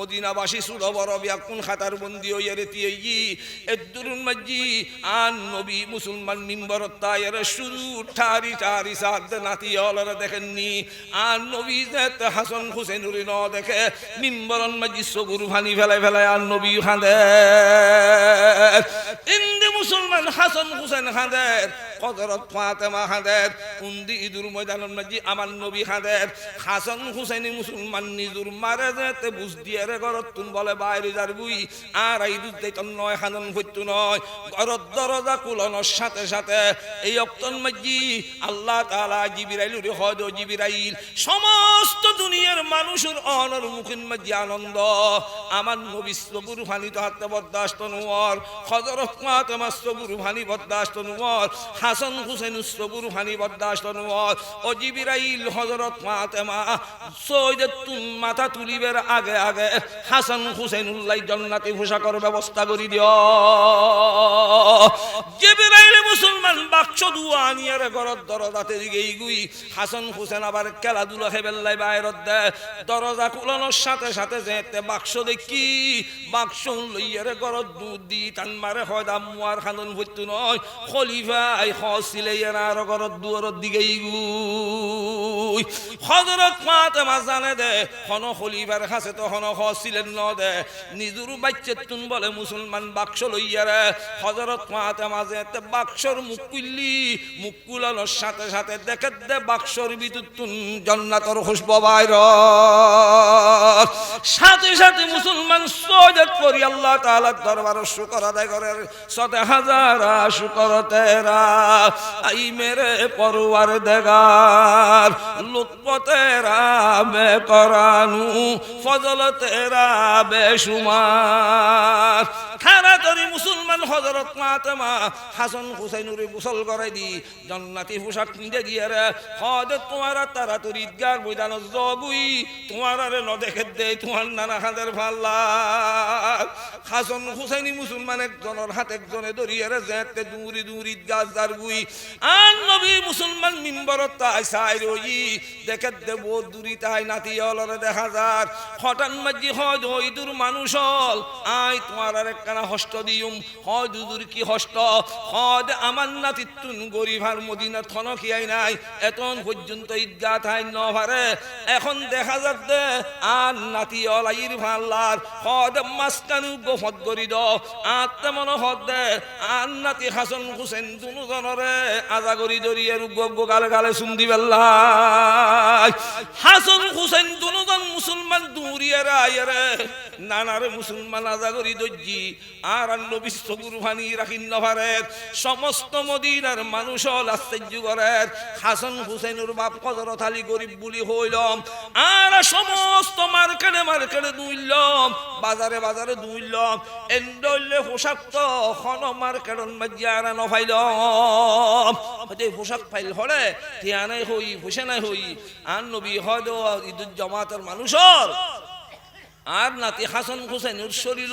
মদিনাবাসী বড় ব্যাকুন খাতার বন্দি হইয়া রেতি এদুরুন মাজি আন নবী মুসলমান মিম্বর তায়ের শুরু ঠারি ঠারি সাদ নাতি অলরে দেখেননি। আন নবী হাসান হুসেনুরি ন দেখে, মিম্বরন মাজি সগুর ভানি ফেলায় ফেলায় আন নবী খাঁদে। ইন্দি মুসলমান হাসান হুসেন খাঁদের কদরত ফাতেমা খাঁদের উন্দি ইদুর মাজি আমার নবী খাঁদের হাসান হুসেনি মুসলমান নিজুর মারে যেতে বুঝ দিয়ে রে ঘরত তুন বলে বাইরে যার বুই। আর এই নয় খানন হইতু নয়। ঘরত দরজা কুলনোর সাথে সাথে এই অক্তন মাজি আল্লাহ তাআলা জিবিরাইল রে হদ জিবিরাইল, সমস্ত দুনিয়ার মানুষের অনর মুখিন মাজি আনন্দ। আমার নবী সবুর ফানি তো হাতে বরদাস্ত নোয়ার হযরত ফাতেমা সবুর ফানি বরদাস্ত নোয়ার হাসান হুসেন সবুর ফানি বরদাস্ত ও জিবিরাইল হযরত ফাতেমা সৈয়দতুন মাথা তুলিবের আগে আগে হাসান হুসেনুল্লাহ জান্নাতে পোশাকের ব্যবস্থা করে দিও। জিবরাইল মুসলমান বাক্স দুয়া আনিয়ারে ঘরত দরজাতে গুই। হাসান হুসেন আবার খেলাধুলা হেবেল্লাই বাইরত দে। দরজা খুলানোর সাথে সাথে যেতে বাক্স দেখি। বাক্স লইয়ারে ঘরত দুধ দি টান মারে হয় দাম মুয়ার খানন ভর্তু নয়। খলিফা হসিলে আর ঘরত দুয়ারত দিকে গুই হজরত ফাতেমা জানে দে, হন খলিফার কাছে তো হন হসিলেন ন দে নিজুর বাচ্চা তুন বলে মুসলমান বাক্স লইয়ারে হজরত ফাতেমা যেতে বাক্সর মুখ কুল্লি মুখ কুলানোর সাথে সাথে দেখে দে বাক্সর ভিতর তুন জন্নাতর খুশব বাইর সাথে সাথে মুসলমান সজাত করি আল্লাহ তাআলার দরবার শুকর আদায় করে সতে হাজারা শুকর তেরা, আই মেরে পরওয়ার দেগার। লুৎফ তেরা মে করানু ফজল তেরা বেশুমার খানা তরি মুসলমান হজরত মাতেমা হাসান হুসাইনুরে গোসল করাই দি, জন্নাতি পোশাক পিঁধে দিয়ে রে হদ তোমার তারা তোর ঈদগার ময়দান জবুই তোমার আরে ন দেখে দে, তোমার নানা হাতের ভাল্লা হাসান হুসাইনি মুসলমান একজনের হাত একজনে ধরিয়ে রে যেতে দূরি দূরি গাছ দার গুই আন নবী মুসলমান মিম্বরত তাই সাই রই দেখে দে বহুত দূরি, তাই নাতি অলরে দেখা যার হঠাৎ মাঝি হয় ওই দূর মানুষ হল। আই তোমার আর একখানা হস্ত হয় দুদূর কি হস্ত? আমার নাতি তুন গরিভার মদিনার থন খিয়াই নাই। এতন পর্যন্ত ঈদগা থাই ন এখন দেখা যাক দে, আর নাতি অলাইর ভাল্লার। হদ মাসকানু গোফত গরি দ। আত্মা মন হদ দে, আর নাতি হাসন হুসেন দুনু জনরে আজা গালে গালে সুন্দি বেল্লাই হাসন হুসেন দুনুজন মুসলমান আর ভানি রাখিন নভারের সমস্ত মদিনার মানুষ আশ্চর্য করের। হাসান হুসেনুর বাপ কদরত আলী গরিব বুলি হইলম, আর সমস্ত মার্কেটে মার্কেটে দুইলম, বাজারে বাজারে দুইলম এন্ডলে নফাইলম। পোশাক ফাইল হলে তিয়ানাই হই, হুসেনাই হই আর নবী হয় ঈদুল জমাতের মানুষর। আর নাতি হাসান হুসেন শরীর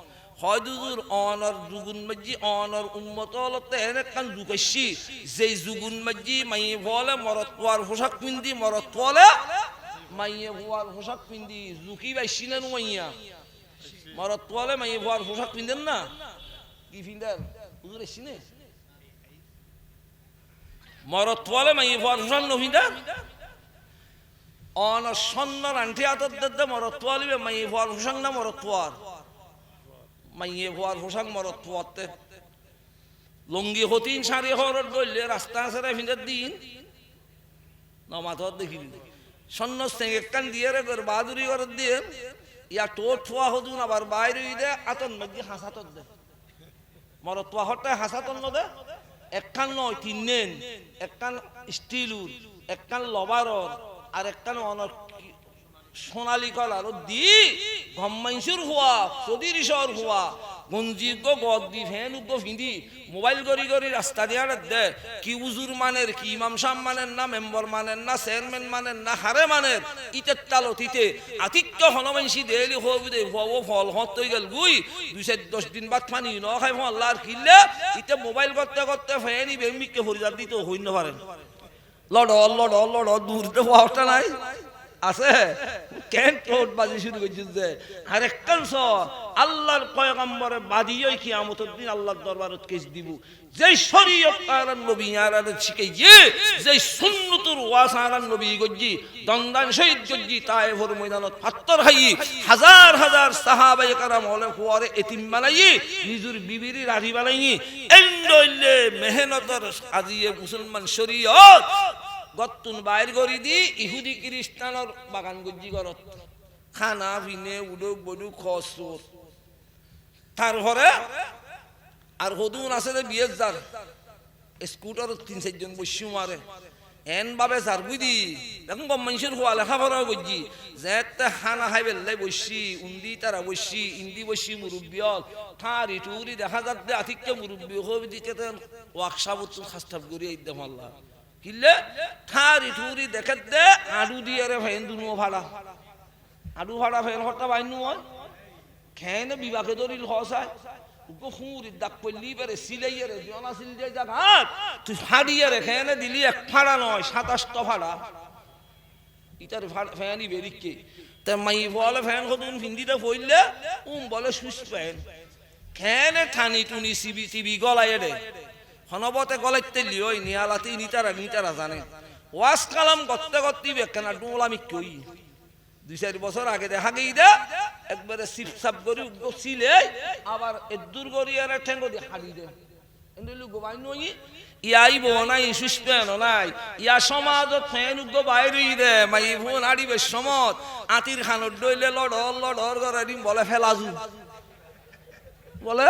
হয়দুর অনর যুগুন মজ্জি অনর উম্মত হলতে এনে কান যুগাইছি যেই যুগুন মজ্জি মাই বলে মরতওয়ার পোশাক পিন্দি মরতওয়ালে মাইয়ে ভুয়ার পোশাক পিন্দি, জুকি বাইছি না মাইয়া। মরতওয়ালে মাইয়ে ভুয়ার পোশাক পিন্দেন না? কি পিন্দেন? হুজুর এসছি নে মরতওয়ালে মাইয়ে ভুয়ার পোশাক নভিন্দেন অনর সন্ন্যর আন্টি আতর দে মরতওয়ালিবে মাইয়ে ভুয়ার পোশাক না মরতওয়ার মাইয়ে ভুয়ার হোসাং মরত ফুয়াতে লঙ্গি হতিন সারি হরত গইলে রাস্তা আছে রে ফিনের দিন। নমাথত দেখি সন্ন সেঙ্গে কান দিয়ে রে করে বাহাদুরি করে দিয়ে। ইয়া টোট ফুয়া হদুন আবার বাইরে দে, আতন মধ্যে হাসাতত দে। মরত ফুয়া হটে হাসাতন দে একখান নয়, তিন একখান স্টিলুর একখান লবারর, আর একখান অনর সোনালি কলার দি গম্মাইশুর হওয়া সদির ঈশ্বর হওয়া গঞ্জিজ্ঞ গদ দি, ফেন উগ্গ ফিঁদি, মোবাইল করি করি রাস্তা দিয়ে দে। কি উজুর মানের, কি ইমাম সাহ মানের না, মেম্বার মানের না, চেয়ারম্যান মানের না, হারে মানের, ইতে তালো তিতে আতিক্য হনমাইশি দেলি হবি দে হব ফল হত গেল গুই। দুই চার দশ দিন বাদ পানি ন খাই ফল্লার কিনলে ইতে মোবাইল করতে করতে ফেনি বেমিককে হরিজার দিতে হইন পারেন। লড় লড় লড় দূরতে হওয়াটা নাই আছে? কেন টোট বাজি শুরু করছিস যে? আর এককাংশ আল্লাহর পয়গম্বরে বাদিয়ে কিয়ামতের দিন আল্লাহর দরবারত কেস দিব। যে শরীয়ত আর নবী আর শিখাই যে সুন্নতুর ওয়াস আর নবী গজ্জি দন্দান শহীদ গজ্জি তায়েফর ময়দানত পাত্তর হাই হাজার হাজার কারাম হলে ফুয়ারে এতিম বানাই নিজুর বিবিরি রাধি বানাই এন্ডইলে মেহনতর আজিয়ে মুসলমান শরীয়ত গত্তুন বাইর করি দি, ইহুদি খ্রিস্টানর বাগান গজ্জি করত খানা পিনে উডুক, বডুক খস তারপরে আর হদুন আছে যে বিয়ের যার স্কুটার তিন, চারজন বসি মারে। এন বাবে যার বুঝি দেখুন গম মানুষের হওয়া লেখাপড়া বুঝছি যেতে খানা খাই বেল্লাই বসি, উন্দি তারা বসি, ইন্দি বসি মুরব্বিয়ল ঠারি টুরি দেখা যাচ্ছে আতিক্য মুরব্বী হবি দিকে ওয়াকশাপ খাস্তাব করি একদম আল্লাহ কিলে ঠারি ঠুরি দেখে দে, আডু দিয়ে রে ফেন দুনো ভাড়া। আডু ভাড়া ফেন হটা বাইনু হয়। খেনে বিবাহে দরিল হসায় উগো হুঁরি দাগ পড়লি বেরে সিলাই রে জনা সিল যে জাগাত তুই ফাড়িয়ে রে খেনে দিলি এক ফাড়া নয় সাতাশটা ভাড়া ইটার ফ্যানই বেরিকে তা মাই বলে ফ্যান কতক্ষণ হিন্দিতে পড়লে উম বলে সুস ফ্যান খেনে ঠানি টুনি সিবি টিবি গলায় রে। হনবতে গলাইতে লিওই, নিয়ালাতে নিতারা নিতারা জানে। ওয়াস কালাম করতে করতে বেকেনা ডুলামি কই দুই চার বছর আগে দেখা গেই দে, একবারে সিপ সাপ করি ছিলে আবার এদুর করি আর ঠেঙ্গো দে। গোবাই নই, ইয়াই বনাই সুস্পেন নাই। ইয়া সমাজত ফেন উগ্গ বাইরে দে, মাই বোন আড়িবে সমত। আতির খানত ডইলে লড়র লড়র করে বলে ফেলাজু। বলে?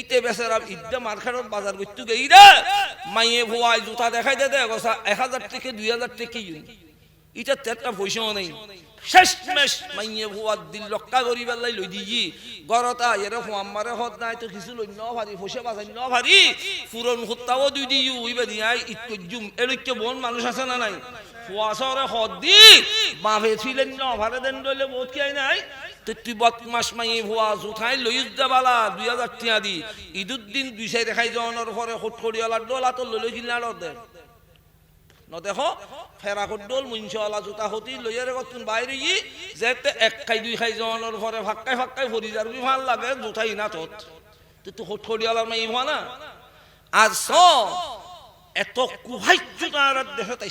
ইতে বেচারা ইদ্যা মার্কেটত বাজার করতে মাইয়ে জুতা দেখাই দে এক হাজার থেকে দুই হাজার থেকে ইটা একটা পয়সাও নেই। শেষ মেশ মাইয়ে ভুয়ার দিল লক্কা করি বেলাই লই দিজি গরতা এরে আমারে হত নাই তো কিছু লই ন ভারি পয়সা বাজাই ন ভারি। ফুরন হত্যাও দুই দিও ইবে দিয়াই ইট কজ্জুম এলকে বন মানুষ আছে না নাই? ফুয়াশরে হদ বাঁধে ছিলেন ন ভারে দেন দইলে বহুত কি নাই। যাবালা দুই দি। ঈদুদ্দিন দুই চাই দেখাই যাওয়ানোর পরে হুট করিয়ালা ডোলা তো লই কিনা দে নদেখ ফেরা ডোল মুঞ্চওয়ালা জোতা হতি লইয়ারে কতুন বাইরে ই যেতে এক খাই দুই খাই ভালো লাগে না তো আর তাই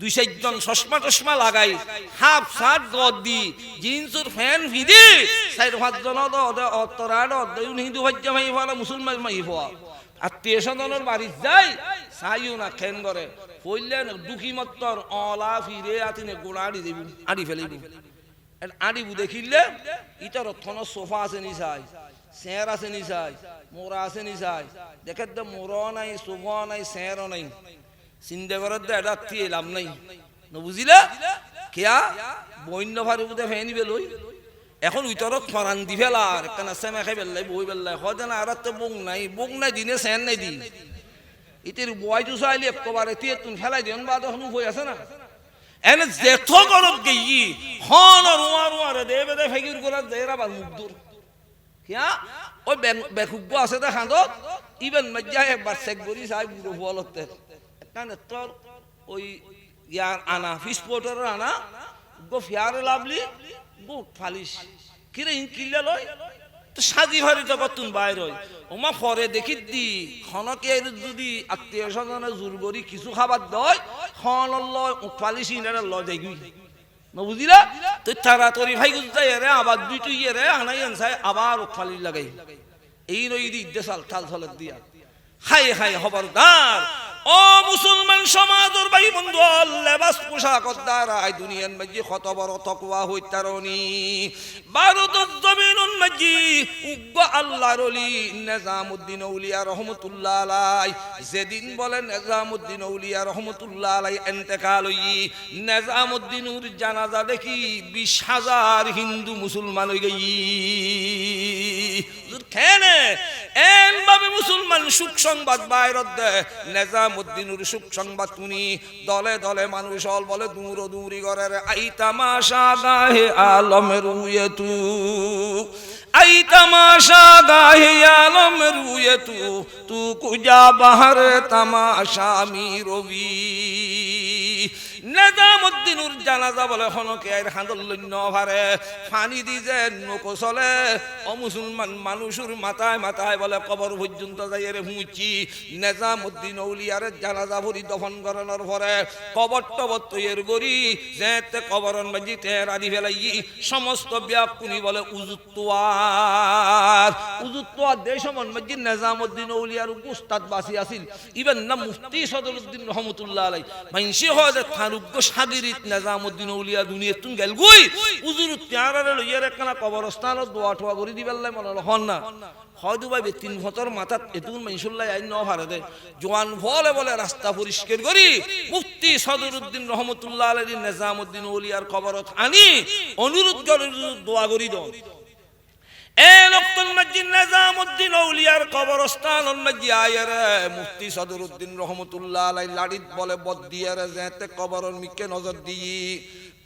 দুই চারজন চশমা টশমা লাগাই, হাফ শার্ট গদ দি, জিন্সর ফ্যান ভিদি চার পাঁচজন অতরাড হিন্দু ভাজ্য মাই হওয়া মুসলমান মাই হওয়া আত্মীয় স্বজনের বাড়ি যাই, চাইও না খেন করে। কইলেন দুঃখী মত্তর অলা ফিরে আতিনে গোড়া আড়ি দেবি, আড়ি ফেলিবি। আড়িবু দেখিলে ইটার অথন সোফা আছে নি চাই, চেয়ার আছে নি চাই মোরা আছে নি চাই। দেখে মোর নাই সোফা নাই, চেয়ারও নাই। চিন্তা করার দে এটা তি লাভ নাই। বুঝিলা? কেয়া? বন্য ভারি বুঝে ফেনি বেলই এখন উইতরক ফরান দি ফেলার কেন সেমে খাই বেল্লাই বই বেল্লাই না আর তো বং নাই বং নাই দিনে সেন নাই দি। ইতির বয় তো চাইলি একবারে, তুই তুন ফেলাই দিন বা তখন বই আছে না। এনে জেঠ গরত গেই হন রুয়া রুয়া রে দেবে দে ফেকির গোলা দেরা বাল মুখ দূর। ওই বেকুব্য আছে দে খাঁদত ইবেন মজ্জা একবার চেক করি চাই বুড়ো বলতে একটা নেত্রর ওই ইয়ার আনা ফিস আনা, গো ফিয়ারে লাভলি বুট ফালিস কিরে ইন লয়? তো সাজি ভারি তো কতুন বাইর ওমা পরে দেখি দি, খনকে যদি আত্মীয় স্বজনে জোর করি কিছু খাবার দয় খন লয় উঠফালি সিনারে ল যাই না বুঝিলা? তুই তাড়াতাড়ি ভাই গুজাই রে আবার দুই তুই রে আনাই আনসাই আবার উঠফালি লাগাই। এই রই দি দেশাল ঠাল ছলের দিয়া। হাই হাই খবরদার ও মুসলমান সমাজর ভাই বন্ধু লেবাস পোশাক দ্বারাই দুনিয়ার মাঝে কত বড় তকওয়া হইতারনি ভারতের জমিনুন মাঝে, উগ্র আল্লাহর অলি নিজামউদ্দিন আউলিয়া রহমতুল্লাহ আলাই। যেদিন বলে নিজামউদ্দিন আউলিয়া রহমতুল্লাহ আলাই, এন্তেকাল হই নিজামউদ্দিনুর জানাজা দেখি বিশ হাজার হিন্দু মুসলমান হই গই। খেনে। এন ভাবে মুসলমান সুখ সংবাদ বাইরত দে নেজামুদ্দিনুর সুখ সংবাদ শুনি। দলে দলে মানুষ হল বলে দূর দূরি করে রে আই হে আলমের উয়ে তু। আই তামাশা গাহে আলমের উয়ে তু তু কুজা বাহার তামাশা মি রবি নেজামুদ্দিনুর জানাজা বলে, হনকে আইর হাঁদল্য ভারে। ফানি দি যে নকো চলে ও মুসলমান মানুষের মাথায় মাথায় বলে, কবর পর্যন্ত যাই রে হুঁচি। নেজামুদ্দিন উলিয়ারে জানাজা ভরি দফন করানোর পরে, কবর টবর তৈর করি, যেতে কবরন বাজি তের আদি ফেলাই সমস্ত ব্যাকুনি বলে নেজামুদ্দিন উলিয়ার উস্তাদ বাসি না মুফতি রহমতুল্লাহ আলাই মাইনসি সাগিরিত দুনিয়া গেল গুই। লইয়ার একখানা কবরস্থানত দোয়া টোয়া করে দিবেলাই মনে হল না। হয়তো ভাই তিন বছর মাথাত এতুন মাইসুল্লাহ আইন ন ভারতে জোয়ান বলে বলে রাস্তা পরিষ্কার করি। মুফতি সদরুদ্দিন রহমতুল্লাহ আলী নেজামুদ্দিন উলিয়ার কবরত আনি। অনুরোধ করে দোয়া করি মুফতি সদরুদ্দিন রহমতুল্লাহ লাড়িত বলে বদ দিয়ে যেতে কবর মিকে নজর দিই।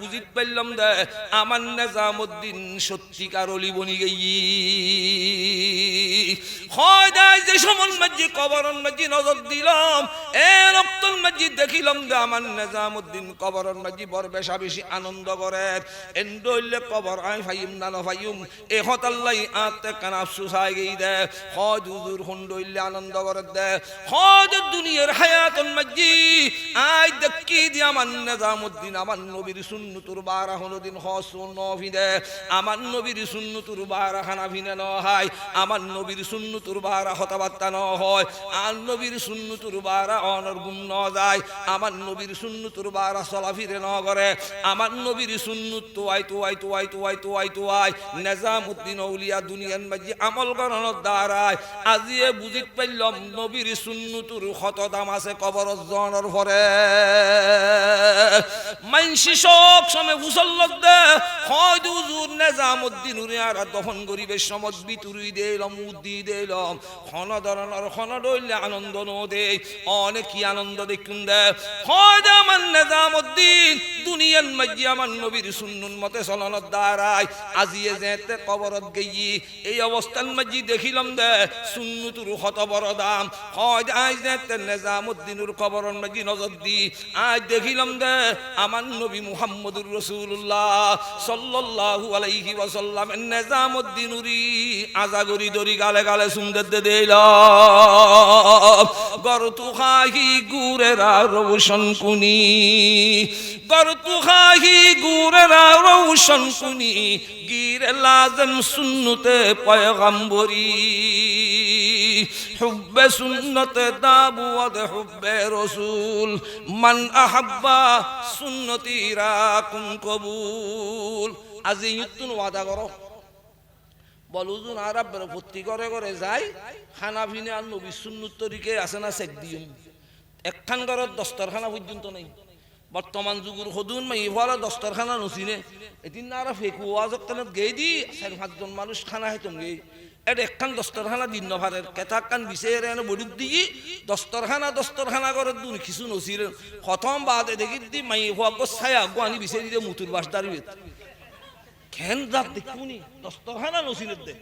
বুঝিত পারলাম দে, আমার নেজামুদ্দিন সত্যিকার অলি বনি গেই। হয় দেয় যে সমন মাঝি কবরন মাঝি নজর দিলাম, এ রক্তন মাঝি দেখিলাম দে, আমার নেজামুদ্দিন কবরন মাঝি বর বেশা বেশি আনন্দ করে। এন্ডইলে কবর আই ফাইম না ফাইম, এ হতাল্লাই আতে কানা সুসাই গেই দে। হয় দুজুর হুন্ডইলে আনন্দ করে দে। হয় দুনিয়ার হায়াতন মাঝি, আই দেখি দি আমার নেজামুদ্দিন, আমার নবীর সুন্নতুর বারা হলো দিন হসুন আমার নবীর সুন্নতুর বারা খানা ভিনে ন হয়, আমার নবীর সুন্নতুর বারা হতাবার্তা ন হয়, আর নবীর সুন্নতুর বারা ন যায়, আমার নবীর সুন্নতুর বারা ন করে, আমার নবীর সুন্নত তো আই তো আই তো আই তো আই তো আই নেজামুদ্দিন আউলিয়া দুনিয়ান মাঝি আমল করানোর দ্বারায় আজিয়ে বুঝিত পাইলাম নবীর সুন্নতুর কত দাম আছে কবর জনের ভরে। মাইনসি সব সময় মুসল্লত দে। হয় দুজুর নেজামুদ্দিন উনিয়ার দহন গরিবের সমত বিতুরি দিলাম উদ্দি দিলাম। ক্ষণ ধরনের ক্ষণ ডইলে আনন্দ ন দে। অনেক কি আনন্দ দেখুন দে। হয় দে আমার নেজামুদ্দিন দুনিয়ান মাঝি আমার নবীর সুন্নুন মতে চলনের দ্বারাই আজিয়ে যেতে কবরত গেই এই অবস্থান মাঝি দেখিলাম দে, সুন্নুতুর কত বড় দাম। হয় আজ যেতে নেজামুদ্দিনুর কবরন মাঝি নজর দি। আজ দেখিলাম দে, আমার নবী মুহাম্মদ মুহাম্মদুর রাসূলুল্লাহ সাল্লাল্লাহু আলাইহি ওয়াসাল্লাম নিজামউদ্দিনুরি আজাগরি দরি গালে গালে সুন্দর দে দেইল গরতু খাহি গুরেরা রৌশন কুনি গরতু খাহি গুরেরা রৌশন কুনি, গির লাজম সুন্নতে পয়গম্বরি। حب سنة دابود حب رسول من أحب سنتي راكم قبول আজি ইতুন ওয়াদা করো বলুজন আরবের ভর্তি করে করে যায় খানা ভিনে আর নবী সুন্নত তরিকে আছে না চেক দিম একখান ঘরত দস্তরখানা পর্যন্ত নেই বর্তমান যুগের সদুন মাই ইফালে দস্তরখানা নচিনে এদিন না আর ফেকু ওয়াজক কানত গেই দি চার পাঁচজন মানুষ খানা হেতন গেই এটা একখান দস্তরখানা দিন নভারের কেতাক কান বিচারে এনে বডুক দি, দস্তরখানা দস্তরখানা করে দূর কিছু নচিলেন প্রথম বাদে দেখি দি, মাই হওয়া ছায়া গোয়ানি বিচারি দিয়ে মুতুর বাস দাঁড়িয়ে কেন জাত দেখুনি? দস্তরখানা নসিলের দে।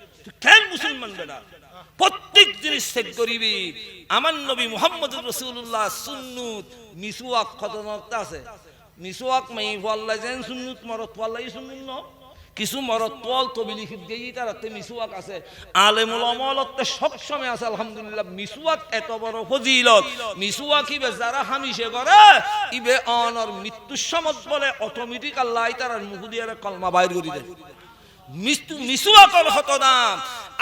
কেন মুসলমান বেটা? প্রত্যেক জিনিস চেক করিবি। আমার নবী মোহাম্মদ রসুল্লাহ সুন্নুত মিসুয়াক খতনতা আছে। মিসুয়াক মাই ফল্লা যেন সুন্নুত, মরত ফল্লাই সুন্নুত ন? কিছু মরত তল পল দিয়েই দিয়ে তারাতে মিসুয়াক আছে। আলেমুল অমলতে সব সময় আছে, আলহামদুলিল্লাহ মিসুয়াক এত বড় ফজিলত। মিসুয়াক ইবে যারা হামিশে করে, ইবে অনর মৃত্যুর সমত বলে অটোমেটিক আল্লাহ তার মুখ দিয়ে কলমা বাইর করে দেয়। হত নাম।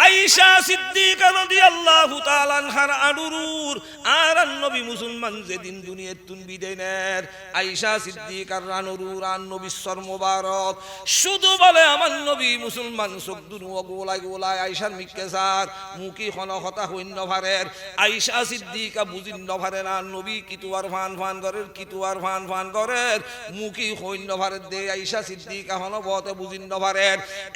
আইসা সিদ্দিকা রাদিয়াল্লাহু তাআলা আনহার আডুরুর আর নবী মুসলমান যেদিন দুনিয়ার তুন বিদেনের আইসা সিদ্দিকার রানুরুর আর নবী সর মোবারক। শুধু বলে আমার নবী মুসলমান, চোখ দুনু গোলাই গোলাই আইসার মিকে সার, মুখি খন হতা হইন্য ভারের আইসা সিদ্দিকা বুঝিন্য ভারে না নবী কিতুয়ার ফান ফান করের কিতুয়ার ফান ফান করের মুখি হইন্য ভারের দে আইসা সিদ্দিকা হন বতে বুঝিন্য ভারের এই তেমন মাঝে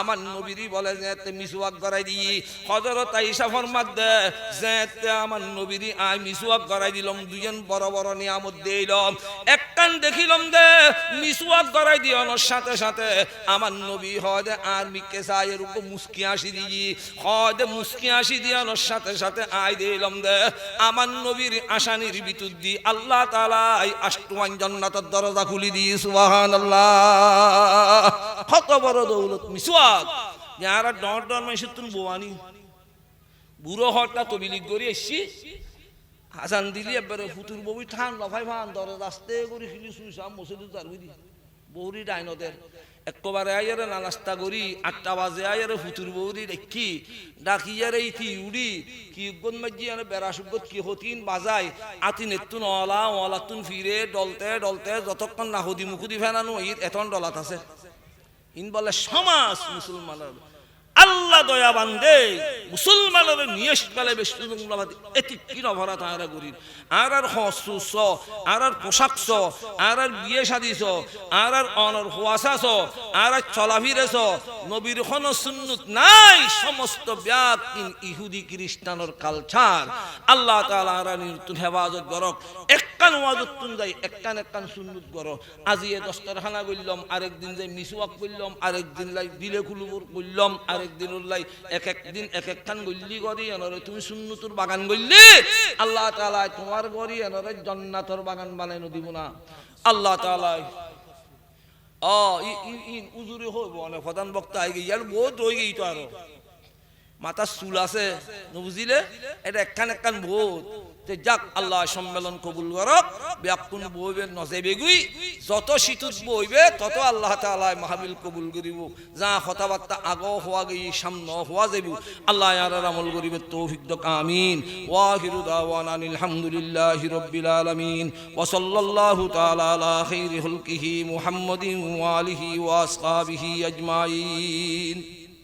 আমার নবীরই বলে যেতে মিসুয়াক গড়াই দি হযরত আইসা ফরমাত দে যেতে আমার নবীরই আই মিসুয়াক গড়াই দিলাম। দুজন বড় বড় নিয়ামত দিলাম একটান দেখিলাম দে মিসুয়াক গড়াই দিয়ানোর সাথে সাথে আমার নবী হয় আর মিকে চাই এর উপর মুস্কি আসি দিই। হয় মুস্কি আসি দিয়ানোর সাথে সাথে আই দিলাম দে। আমার নবীর আসানির বিতুর দি আল্লাহ তালা আষ্টমান জন্নাতের দরজা খুলি দি সুবাহান আল্লাহ কত বড় দৌলত মিসুয়াক যারা ডর ডর মাইসে তুমি বোয়ানি বুড়ো হরটা তবিলি করে এসছি। হাসান দিলি এবারে ফুতুর ববি ঠান লফাই ফান, দরজা আস্তে করে ফিলি শুইছাম মসজিদ তার বুঝি বৌরি ডাইনদের। একবারে আইয়ারে নাস্তা করি, আটটা বাজে আইয়ারে ফুতুর বৌরি দেখি। ডাকিয়ারে ইতি উড়ি, কি গন মাজি আনে বেড়া সুগত কি হতিন বাজাই। আতি নেতুন অলা অলা তুন ফিরে, ডলতে ডলতে, যতক্ষণ না হদি মুখুদি ফেনানো এতন ডলাত আছে। ইন বলে সমাজ মুসলমান আল্লাহ দয়া বান্দে, মুসলমানের নিয়েশ পেলে বেশি এটি কি নভরা তাহারা করি আর আর হসুস, আর আর পোশাক আর আর বিয়ে সাদিস আর আর অনর হুয়াশাস আর আর চলাফিরেছ নবীর হন সুন্নত নাই, সমস্ত ব্যাপিন ইহুদি খ্রিস্টানোর কালচার আল্লাহ তাআলা আর নির্তুন হেফাজত করক এককান ওয়াজত তুন যাই এককান এককান সুন্নত করো। আজি এ দস্তরখানা করলাম আরেকদিন যাই মিসওয়াক করলাম আরেকদিন লাই দিলে খুলুবর করলাম আরেকদিন উল্লাই এক একদিন এক একখান গল্লি করি, এনরে তুমি সুন্নতুর বাগান গল্লি আল্লাহ তাআলা তোমার গড়ি এনরে জান্নাতর বাগান বানাই দিব না। আল্লাহ তাআলা অ ই ই উজুরি হইব অনেক প্রধান বক্তা আই গিয়ে বহুত গেই তো আরও। মাথার চুল আছে বুঝিলে? এটা একখান একখান তে যাক, আল্লাহ সম্মেলন কবুল করক। ব্যাকুন বইবে নজে বেগুই। যত শীতুত বইবে, তত আল্লাহ তাআলা মাহবিল কবুল করিব। যা কথাবার্তা আগ হওয়া গই সামনে হওয়া যাইব। আল্লাহ আর আমল করিবে, তৌফিক দক, আমিন। ওয়াহিরু দাওয়ানা আলহামদুলিল্লাহি রাব্বিল আলামিন। ওয়া সাল্লাল্লাহু তাআলা আলা খাইরি হুলকিহি মুহাম্মাদিন ওয়া আলিহি ওয়া আজমাইন।